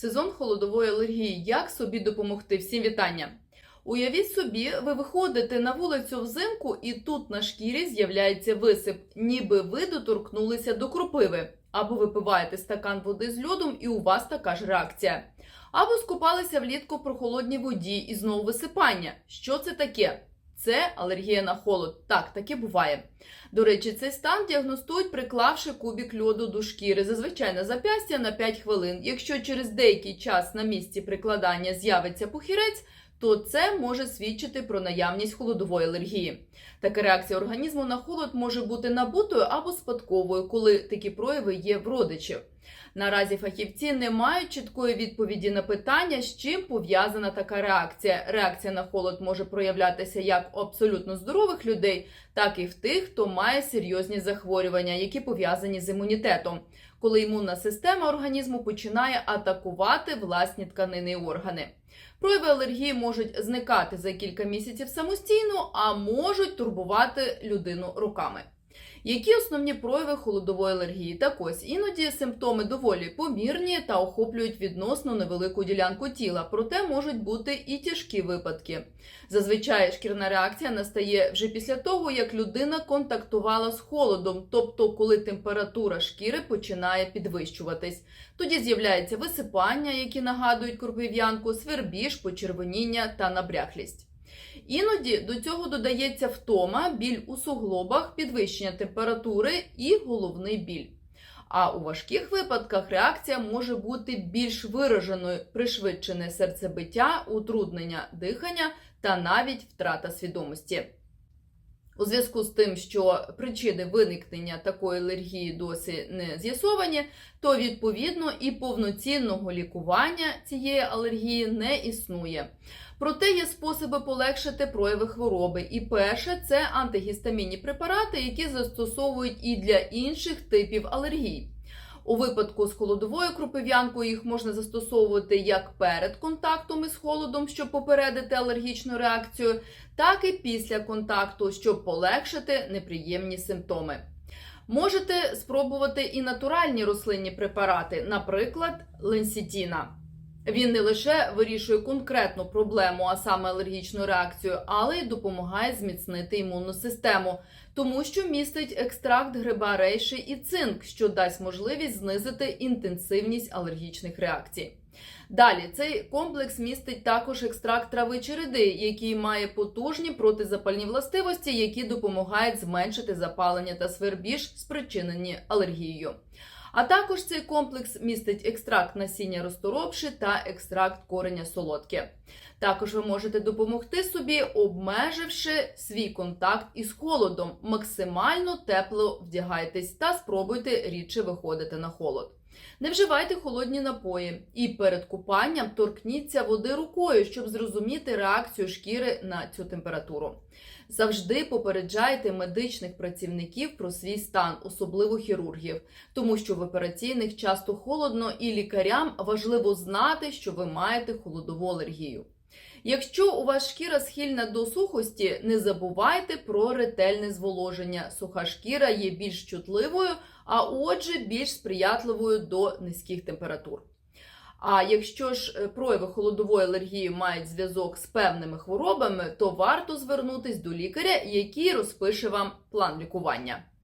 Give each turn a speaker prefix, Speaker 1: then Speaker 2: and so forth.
Speaker 1: Сезон холодової алергії. Як собі допомогти? Всім вітання! Уявіть собі, ви виходите на вулицю взимку, і тут на шкірі з'являється висип, ніби ви доторкнулися до кропиви. Або випиваєте стакан води з льодом, і у вас така ж реакція. Або скупалися влітку в прохолодній воді і знову висипання. Що це таке? Це алергія на холод. Так, таке буває. До речі, цей стан діагностують, приклавши кубік льоду до шкіри, зазвичай на зап'ястя на 5 хвилин. Якщо через деякий час на місці прикладання з'явиться пухірець, то це може свідчити про наявність холодової алергії. Така реакція організму на холод може бути набутою або спадковою, коли такі прояви є в родичів. Наразі фахівці не мають чіткої відповіді на питання, з чим пов'язана така реакція. Реакція на холод може проявлятися як у абсолютно здорових людей, так і в тих, хто має серйозні захворювання, які пов'язані з імунітетом, коли імунна система організму починає атакувати власні тканини і органи. Прояви алергії можуть зникати за кілька місяців самостійно, а можуть турбувати людину роками. Які основні прояви холодової алергії? Так ось іноді симптоми доволі помірні та охоплюють відносно невелику ділянку тіла, проте можуть бути і тяжкі випадки. Зазвичай шкірна реакція настає вже після того, як людина контактувала з холодом, тобто коли температура шкіри починає підвищуватись. Тоді з'являється висипання, які нагадують кропив'янку, свербіж, почервоніння та набряхлість. Іноді до цього додається втома, біль у суглобах, підвищення температури і головний біль. А у важких випадках реакція може бути більш вираженою пришвидшене серцебиття, утруднення дихання та навіть втрата свідомості. У зв'язку з тим, що причини виникнення такої алергії досі не з'ясовані, то відповідно і повноцінного лікування цієї алергії не існує. Проте є способи полегшити прояви хвороби. І перше це антигістамінні препарати, які застосовують і для інших типів алергій. У випадку з холодовою кропив'янкою їх можна застосовувати як перед контактом із холодом, щоб попередити алергічну реакцію, так і після контакту, щоб полегшити неприємні симптоми. Можете спробувати і натуральні рослинні препарати, наприклад, ленсітіна. Він не лише вирішує конкретну проблему, а саме алергічну реакцію, але й допомагає зміцнити імунну систему, тому що містить екстракт гриба рейші і цинк, що дасть можливість знизити інтенсивність алергічних реакцій. Далі цей комплекс містить також екстракт трави череди, який має потужні протизапальні властивості, які допомагають зменшити запалення та свербіж, спричинені алергією. А також цей комплекс містить екстракт насіння розторопши та екстракт кореня солодке. Також ви можете допомогти собі, обмеживши свій контакт із холодом. Максимально тепло вдягайтесь та спробуйте рідше виходити на холод. Не вживайте холодні напої і перед купанням торкніться води рукою, щоб зрозуміти реакцію шкіри на цю температуру. Завжди попереджайте медичних працівників про свій стан, особливо хірургів, тому що в операційних часто холодно і лікарям важливо знати, що ви маєте холодову алергію. Якщо у вас шкіра схильна до сухості, не забувайте про ретельне зволоження. Суха шкіра є більш чутливою, а отже, більш сприятливою до низьких температур. А якщо ж е, прояви холодової алергії мають зв'язок з певними хворобами, то варто звернутись до лікаря, який розпише вам план лікування.